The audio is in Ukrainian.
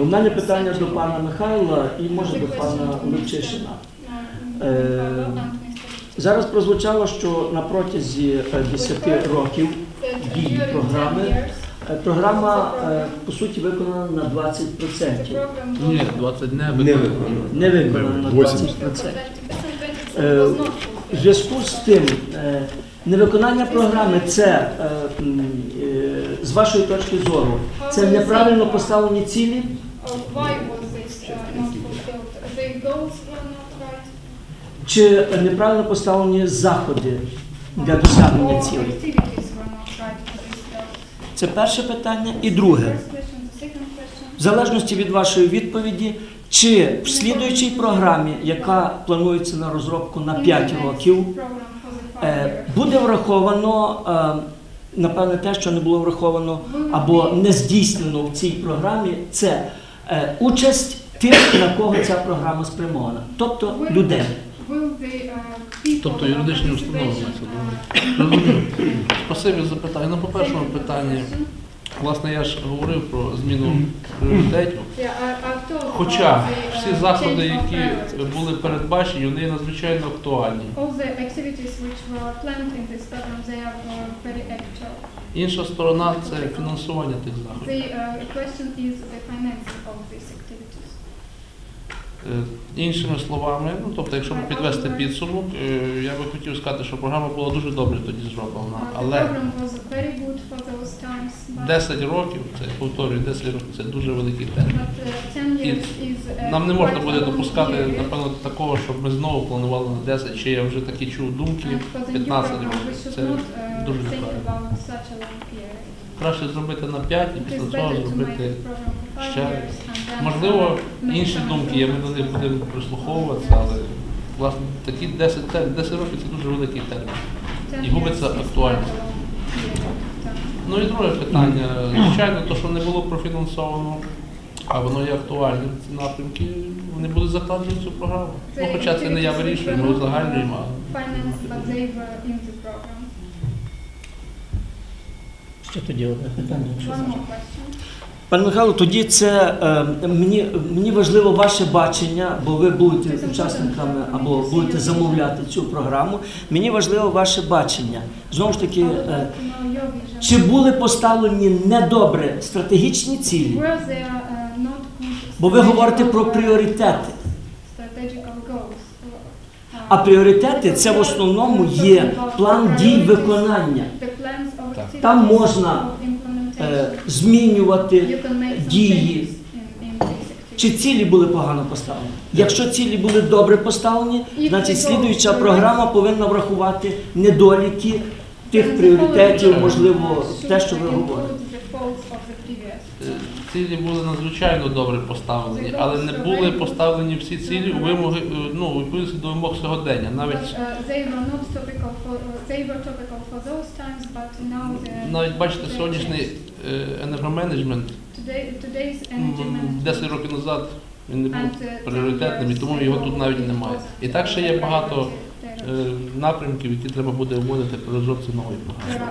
У мене питання до пана Михайла і може до пана Левчишина. Е, Зараз прозвучало, що на протязі е, 10 років дії програми е, програма е, по суті виконана на 20%. Ні, 20 не виконано. Не виконана на 20%. Е, В зв'язку з тим, е, невиконання програми це е, е, з вашої точки зору, це неправильно поставлені цілі. Why was this not? Чи неправильно поставлені заходи для досягнення Or цілей? Це перше питання. І друге, First question, в залежності від вашої відповіді, чи в слідуючій програмі, яка планується на розробку на 5 років, Program е, буде враховано, е, напевне, те, що не було враховано або не здійснено в цій програмі, це участь тих, на кого ця програма спрямована, тобто людей. People Тобто юридичні установи. Спасибі за питання. Ну, по першому питанні, власне, я ж говорив про зміну пріоритетів. Told Хоча всі заходи, які були передбачені, вони надзвичайно актуальні. All the activities which were planned in this program, they are uh, very actual. Інша сторона це фінансування тих заходів. The uh, question is the financing of this activities. Е, Іншими словами, ну тобто, якщо підвести підсумок, е, я би хотів сказати, що програма була дуже добре тоді зроблена, але program was very good for those times, but, 10 років, це повторюю, 10 років це дуже великий термін. but 10 years is uh, Нам не можна буде допускати, напевно, такого, щоб ми знову планували на 10, чи я вже такі чув думки, And for the new 15 років. Це дуже неправильно. Краще зробити на 5 і після цього зробити. Ще Можливо, інші думки, я ми до них будемо прислуховуватися, але власне такі 10, тер- 10 років це дуже великий термін. і губиться актуальність. Ну і друге питання. Звичайно, то, що не було профінансовано, а воно є актуальним, ці напрямки, вони будуть закладені в цю програму. Ну, хоча це не я вирішую, ми узагальнюємо. but they were in the program. Що тоді одне питання? Пане Михайло, тоді це е, мені, мені важливо ваше бачення, бо ви будете учасниками або будете замовляти цю програму. Мені важливо ваше бачення. Знову ж таки, е, чи були поставлені недобре стратегічні цілі? Бо ви говорите про пріоритети. А пріоритети це в основному є план дій виконання. Там можна, Змінювати make some дії. Чи цілі були погано поставлені? Якщо цілі були добре поставлені, значить слідуюча програма повинна врахувати недоліки тих пріоритетів, можливо, те, що ви говорите. Е, Цілі були надзвичайно добре поставлені, але не були поставлені всі цілі у вимоги, е, ну, у відповідності до вимог сьогодення. Навіть the навіть бачите, сьогоднішній е, енергоменеджмент today today's energy м, 10 років назад він не був пріоритетним, і тому його тут навіть немає. І так ще є багато е, Е, напрямків, які треба буде вводити при розробці нової програми.